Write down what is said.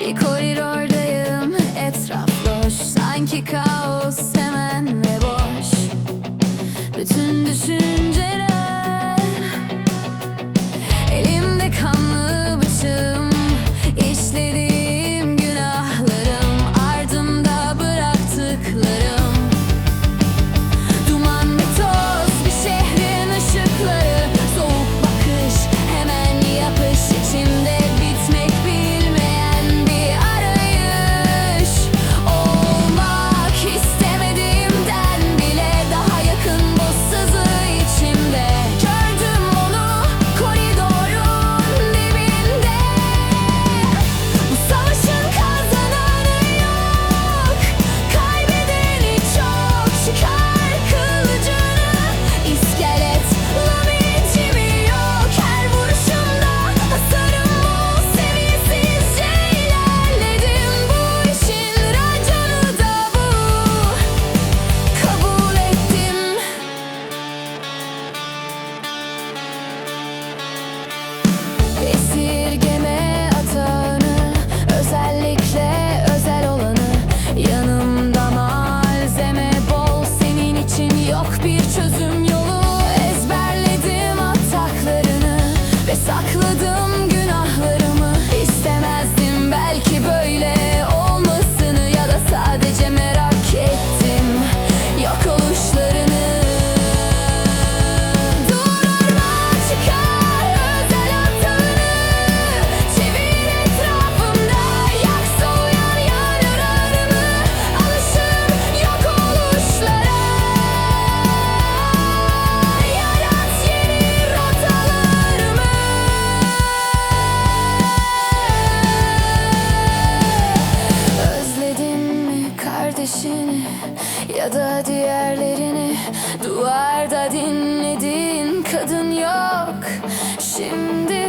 Bir koridordayım etraf boş. Sanki kaos hemen Sergeant. ateşini ya da diğerlerini Duvarda dinlediğin kadın yok. Şimdi